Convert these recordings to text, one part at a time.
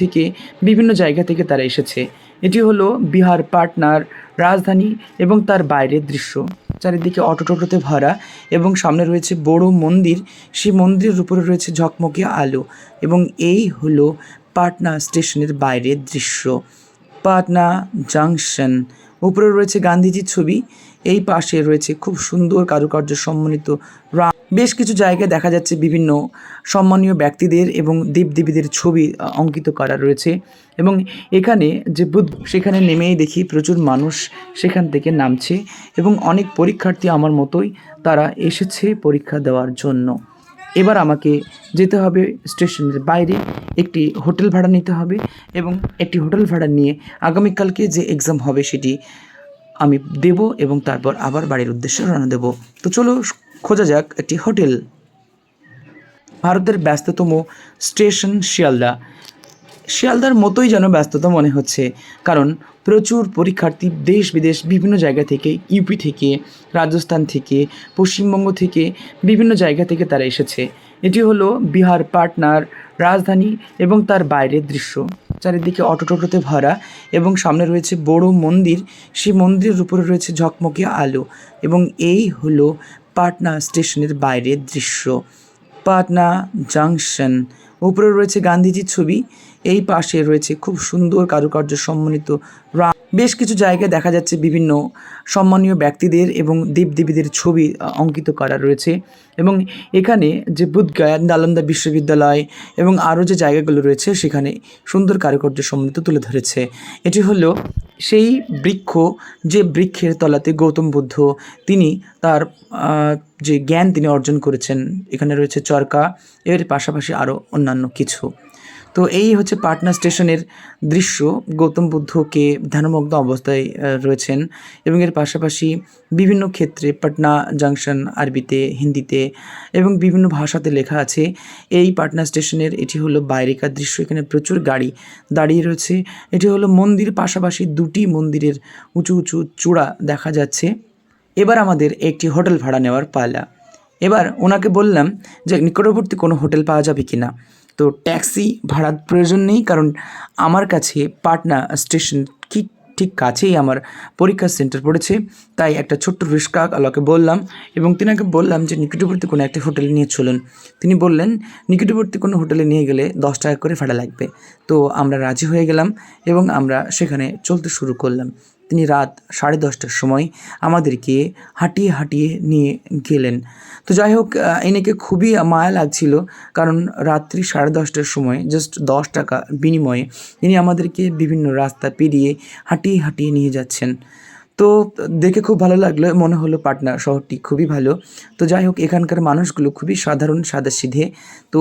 থেকে বিভিন্ন জায়গা থেকে তারা এসেছে। এটি হলো বিহার, পাটনার রাজধানী এবং তার বাইরের দৃশ্য। চারিদিকে অটো টোটোতে ভরা এবং সামনে রয়েছে বড় মন্দির। সেই মন্দিরের উপরে রয়েছে ঝকমকে আলো এবং এই হলো পাটনা স্টেশনের বাইরের দৃশ্য। পাটনা জাংশন। উপরে রয়েছে গান্ধীজির ছবি। এই পাশে রয়েছে খুব সুন্দর কারুকার্য সম্মানিত রা বেশ কিছু জায়গায় দেখা যাচ্ছে বিভিন্ন সম্মানীয় ব্যক্তিদের এবং দেবদেবীদের ছবি অঙ্কিত করা রয়েছে এবং এখানে যে বুধ, সেখানে নেমেই দেখি প্রচুর মানুষ সেখান থেকে নামছে এবং অনেক পরীক্ষার্থী আমার মতোই তারা এসেছে পরীক্ষা দেওয়ার জন্য। এবার আমাকে যেতে হবে স্টেশনের বাইরে, একটি হোটেল ভাড়া নিতে হবে এবং একটি হোটেল ভাড়া নিয়ে আগামীকালকে যে এক্সাম হবে সেটি আমি দেব এবং তারপর আবার বাড়ির উদ্দেশ্যে রওনা দেব। তো চলো খোঁজা যাক, একটি হোটেল। ভারতের ব্যস্ততম স্টেশন শিয়ালদা। শিয়ালদার মতোই যেন ব্যস্ততা মনে হচ্ছে, কারণ প্রচুর পরীক্ষার্থী দেশ বিদেশ বিভিন্ন জায়গা থেকে, ইউপি থেকে, রাজস্থান থেকে, পশ্চিমবঙ্গ থেকে বিভিন্ন জায়গা থেকে তারা এসেছে। এটি হলো বিহার, পাটনার রাজধানী এবং তার বাইরের দৃশ্য। চারিদিকে অটো টোটোতে ভরা এবং সামনে রয়েছে বড় মন্দির। সেই মন্দিরের উপরে রয়েছে ঝকমকে আলো এবং এই হলো পাটনা স্টেশনের বাইরের দৃশ্য। পাটনা জাংশন। উপরে রয়েছে গান্ধীজির ছবি। এই পাশে রয়েছে খুব সুন্দর কারুকার্য সম্মানিত রা বেশ কিছু জায়গায় দেখা যাচ্ছে বিভিন্ন সম্মানীয় ব্যক্তিদের এবং দেবদেবীদের ছবি অঙ্কিত করা রয়েছে এবং এখানে যে বুধগয়া, নালন্দা বিশ্ববিদ্যালয় এবং আরও যে জায়গাগুলো রয়েছে সেখানে সুন্দর কারুকার্য সম্মানিত তুলে ধরেছে। এটি হলো সেই বৃক্ষ, যে বৃক্ষের তলাতে গৌতম বুদ্ধ তিনি তার যে জ্ঞান তিনি অর্জন করেছেন। এখানে রয়েছে চরকা, এর পাশাপাশি আরও অন্যান্য কিছু। তো এই হচ্ছে পাটনা স্টেশনের দৃশ্য। গৌতম বুদ্ধকে ধ্যানমগ্ন অবস্থায় রয়েছেন এবং এর পাশাপাশি বিভিন্ন ক্ষেত্রে পাটনা জাংশন আরবিতে, হিন্দিতে এবং বিভিন্ন ভাষাতে লেখা আছে। এই পাটনা স্টেশনের, এটি হলো বাইরেকার দৃশ্য। এখানে প্রচুর গাড়ি দাঁড়িয়ে রয়েছে। এটি হলো মন্দির পাশাপাশি দুটি মন্দিরের উঁচু উঁচু চূড়া দেখা যাচ্ছে। এবার আমাদের একটি হোটেল ভাড়া নেওয়ার পালা। এবার ওনাকে বললাম যে, নিকটবর্তী কোনো হোটেল পাওয়া যাবে কি না তো ট্যাক্সি ভাড়ার প্রয়োজন নেই, কারণ আমার কাছে পাটনা স্টেশন কি ঠিক কাছেই আমার পরীক্ষা সেন্টার পড়েছে। তাই একটা ছোট্ট রিস্কা আলোকে বললাম এবং তিনাকে বললাম যে, নিকটবর্তী কোনো একটা হোটেলে নিয়ে চলুন। তিনি বললেন, নিকটবর্তী কোনো হোটেলে নিয়ে গেলে দশ টাকা করে ভাড়া লাগবে। তো আমরা রাজি হয়ে গেলাম এবং আমরা সেখানে চলতে শুরু করলাম। তিনি রাত সাড়ে দশটার সময় আমাদেরকে হাঁটিয়ে হাঁটিয়ে নিয়ে গেলেন। তো যাই হোক এনেকে খুবই মায়া লাগছিল কারণ রাত্রি সাড়ে দশটার সময় জাস্ট দশ টাকা বিনিময়ে তিনি আমাদেরকে বিভিন্ন রাস্তা পেরিয়ে হাঁটিয়ে হাঁটিয়ে নিয়ে যাচ্ছেন। তো দেখে খুব ভালো লাগল, মনে হলো পাটনা শহরটি খুবই ভালো। তো যাই হোক, এখানকার মানুষগুলো খুবই সাধারণ সাদাসিধে। তো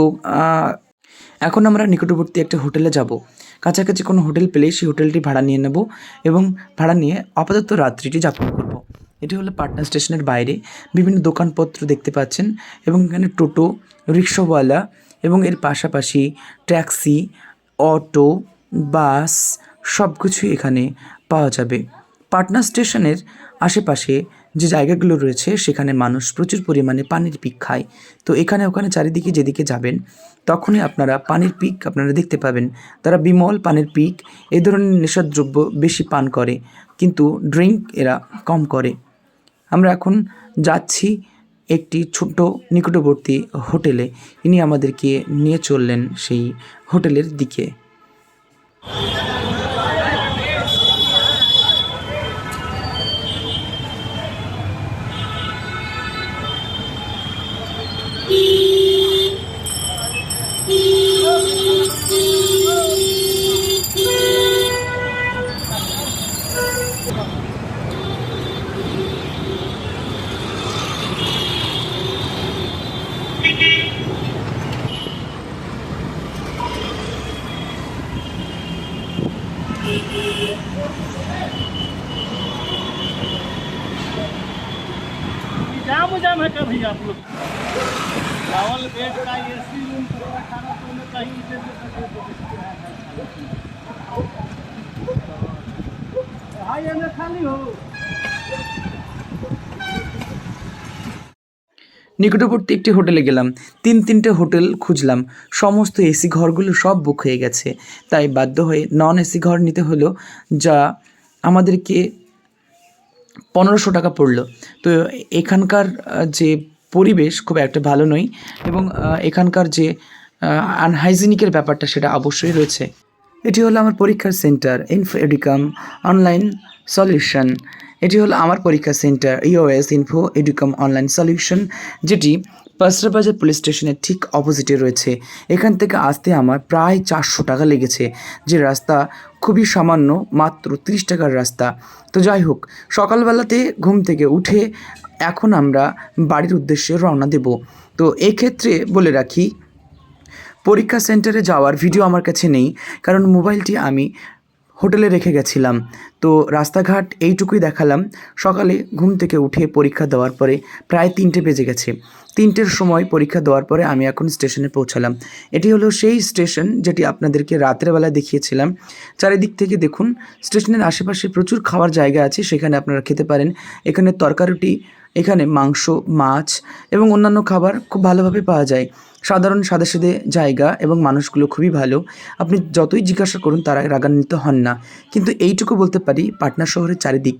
এখন আমরা নিকটবর্তী একটা হোটেলে যাব। কাছাকাছি কোনো হোটেল পেলেই সেই হোটেলটি ভাড়া নিয়ে নেব এবং ভাড়া নিয়ে আপাতত রাত্রিটি যাপন করব। এটি হলো পাটনা স্টেশনের বাইরে। বিভিন্ন দোকানপত্র দেখতে পাচ্ছেন এবং এখানে টোটো, রিক্সাওয়ালা এবং এর পাশাপাশি ট্যাক্সি, অটো, বাস সব কিছুই এখানে পাওয়া যাবে। পাটনা স্টেশনের আশেপাশে যে জায়গাগুলো রয়েছে, সেখানে মানুষ প্রচুর পরিমাণে পানির পিক খায়। তো এখানে, ওখানে চারিদিকে যেদিকে যাবেন, তখনই আপনারা পানির পিক আপনারা দেখতে পাবেন। তারা বিমল পানির পিক এই ধরনের নেশাদ্রব্য বেশি পান করে, কিন্তু ড্রিঙ্ক এরা কম করে। আমরা এখন যাচ্ছি একটি ছোট্ট নিকটবর্তী হোটেলে। ইনি আমাদেরকে নিয়ে চললেন সেই হোটেলের দিকে। चावल बेड का एसी रूम पूरा खाना पीना कहीं से भी सके तो हाँ ये में खाली हो নিকটবর্তী একটি হোটেলে গেলাম তিন তিনটে হোটেল খুঁজলাম সমস্ত এসি ঘরগুলো সব বুক হয়ে গেছে তাই বাধ্য হয়ে নন এসি ঘর নিতে হলো যা আমাদেরকে পনেরোশো টাকা পড়লো তো এখানকার আহ, যে পরিবেশ খুব একটা ভালো নয় এবং এখানকার যে আনহাইজিনিকের ব্যাপারটা সেটা অবশ্যই রয়েছে। এটি হলো আমার পরীক্ষার centre info Educom online solution এটি হলো আমার পরীক্ষা centre EOS info Educom online solution যেটি পাসরাবাজার পুলিশ স্টেশনের ঠিক অপোজিটে রয়েছে। এখান থেকে আসতে আমার প্রায় চারশো টাকা লেগেছে, যে রাস্তা খুবই সামান্য, মাত্র তিরিশ টাকার রাস্তা। তো যাই হোক, সকালবেলাতে ঘুম থেকে উঠে এখন আমরা বাড়ির উদ্দেশ্যে রওনা দেব। তো এক্ষেত্রে বলে রাখি পরীক্ষা সেন্টারে যাওয়ার ভিডিও আমার কাছে নেই, কারণ মোবাইলটি আমি হোটেলে রেখে গেছিলাম। তো রাস্তাঘাট এইটুকুই দেখালাম। সকালে ঘুম থেকে উঠে পরীক্ষা দেওয়ার পরে প্রায় তিনটে বেজে গেছে। তিনটের সময় পরীক্ষা দেওয়ার পরে আমি এখন স্টেশনে পৌঁছালাম। এটি হলো সেই স্টেশন যেটি আপনাদেরকে রাতের বেলা দেখিয়েছিলাম। চারিদিক থেকে দেখুন, স্টেশনের আশেপাশে প্রচুর খাওয়ার জায়গা আছে, সেখানে আপনারা খেতে পারেন। এখানে তরকারিটি এখানে মাংস, মাছ এবং অন্যান্য খাবার খুব ভালোভাবে পাওয়া যায়। সাধারণ সাদা সাদে জায়গা এবং মানুষগুলো খুবই ভালো। আপনি যতই জিজ্ঞাসা করুন, তারা রাগান্বিত হন না। কিন্তু এইটুকু বলতে পারি, পাটনা শহরের চারিদিক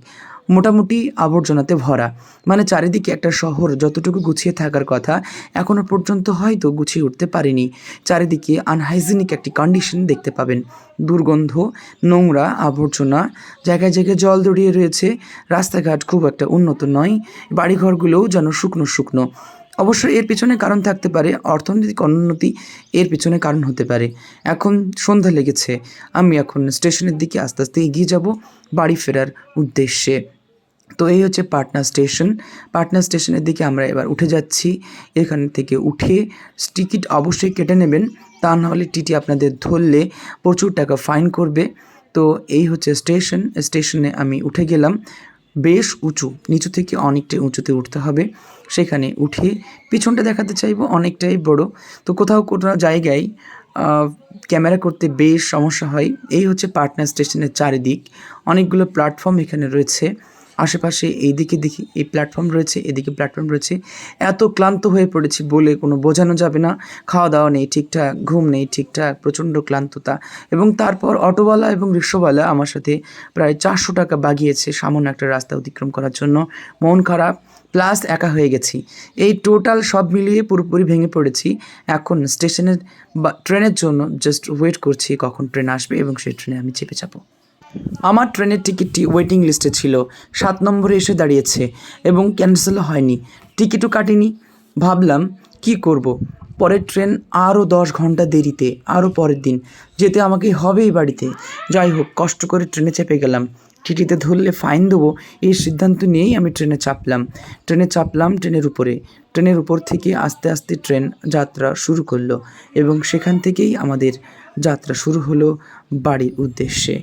মোটামুটি আবর্জনাতে ভরা। মানে চারিদিকে একটা শহর, যতটুকু গুছিয়ে থাকার কথা এখনও পর্যন্ত হয়তো গুছিয়ে উঠতে পারেনি। চারিদিকে আনহাইজিনিক একটি কন্ডিশন দেখতে পাবেন। দুর্গন্ধ, নোংরা আবর্জনা, জায়গায় জায়গায় জল দড়িয়ে রয়েছে। রাস্তাঘাট খুব একটা উন্নত নয়। বাড়িঘরগুলোও যেন শুকনো শুকনো। অবশ্য এর পিছনে কারণ থাকতে পারে, অর্থনৈতিক অনুন্নতি এর পিছনে কারণ হতে পারে। এখন সন্ধ্যা লেগেছে। আমি এখন স্টেশনের দিকে আস্তে আস্তে এগিয়ে যাব বাড়ি ফেরার উদ্দেশ্যে। তো এই হচ্ছে পাটনা স্টেশন। পাটনা স্টেশনের দিকে আমরা এবার উঠে যাচ্ছি। এখান থেকে উঠে টিকিট অবশ্যই কেটে নেবেন। তা নাহলে টিটি আপনাদের ধরলে প্রচুর টাকা ফাইন করবে। তো এই হচ্ছে স্টেশন। স্টেশনে আমি উঠে গেলাম। বেশ উঁচু, নিচু থেকে অনেকটাই উঁচুতে উঠতে হবে। সেখানে উঠে পিছনটা দেখাতে চাইব, অনেকটাই বড়। তো কোথাও কোথাও জায়গায় ক্যামেরা করতে বেশ সমস্যা হয়। এই হচ্ছে পাটনা স্টেশনের চারিদিক। অনেকগুলো প্ল্যাটফর্ম এখানে রয়েছে। আশেপাশে এইদিকে দেখি, এই প্ল্যাটফর্ম রয়েছে, এদিকে প্ল্যাটফর্ম রয়েছে। এত ক্লান্ত হয়ে পড়েছি বলে কোনো বোঝানো যাবে না। খাওয়া দাওয়া নেই, ঠিকঠাক, ঘুম নেই, ঠিকঠাক, প্রচণ্ড ক্লান্ততা। এবং তারপর অটোওয়ালা এবং রিক্সাওয়ালা আমার সাথে প্রায় চারশো টাকা বাগিয়েছে সামান্য একটা রাস্তা অতিক্রম করার জন্য। মন খারাপ প্লাস একা হয়ে গেছি। এই টোটাল সব মিলিয়ে পুরোপুরি ভেঙে পড়েছি। এখন স্টেশনের বা, ট্রেনের জন্য জাস্ট ওয়েট করছি কখন ট্রেন আসবে এবং সেই ট্রেনে আমি চেপে যাব। আমার ট্রেনের টিকিটটি ওয়েটিং লিস্টে ছিল। সাত নম্বরে এসে দাঁড়িয়েছে এবং ক্যান্সেল হয়নি। টিকিটও কাটিনি। ভাবলাম, কি করব। পরের ট্রেন আরও দশ ঘণ্টা দেরিতে, আরও পরের দিন। যেতে আমাকে হবেই বাড়িতে। যাই হোক, কষ্ট করে ট্রেনে চেপে গেলাম। টিটিতে ধরলে ফাইন দেবো, এই সিদ্ধান্ত নিয়েই আমি ট্রেনে চাপলাম। ট্রেনে চাপলাম ট্রেনের উপরে। ট্রেনের উপর থেকে আস্তে আস্তে ট্রেন যাত্রা শুরু করল এবং সেখান থেকেই আমাদের যাত্রা শুরু হলো বাড়ির উদ্দেশ্যে।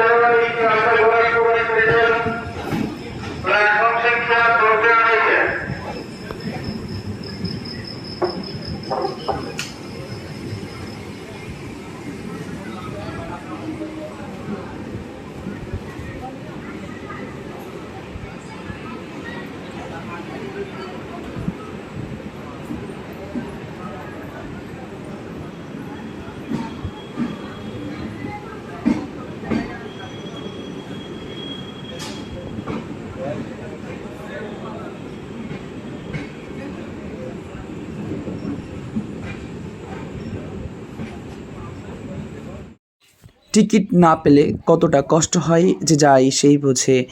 টিকিট না পেলে কতটা কষ্ট হয় যে যাই সেই বোঝে।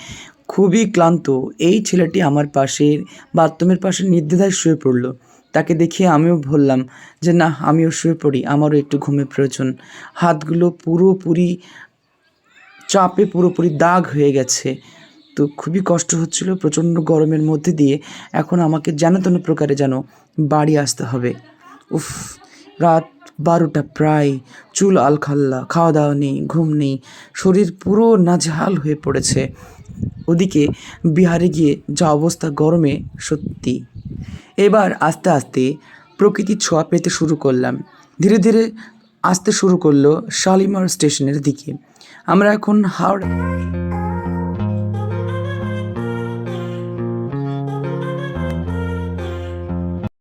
খুবই ক্লান্ত। এই ছেলেটি আমার পাশে বাথরুমের পাশে নির্দ্বিধায় শুয়ে পড়ল। তাকে দেখে আমিও বললাম যে না আমিও শুয়ে পড়ি, আমারও একটু ঘুমের প্রয়োজন। হাতগুলো পুরোপুরি, চাপে পুরোপুরি দাগ হয়ে গেছে। তো খুবই কষ্ট হচ্ছিল প্রচণ্ড গরমের মধ্যে দিয়ে। এখন আমাকে যেন তেন প্রকারে যেন বাড়ি আসতে হবে। উফ, রাত বারোটা প্রায়। চুল আলখাল্লা খাওয়া দাওয়া নেই, ঘুম নেই, শরীর পুরো নাজেহাল হয়ে পড়েছে। ওদিকে বিহারে গিয়ে যা অবস্থা গরমে, সত্যি। এবার আস্তে আস্তে প্রকৃতির ছোঁয়া পেতে শুরু করলাম। ধীরে ধীরে আসতে শুরু করল শালিমার স্টেশনের দিকে। আমরা এখন হাওড়া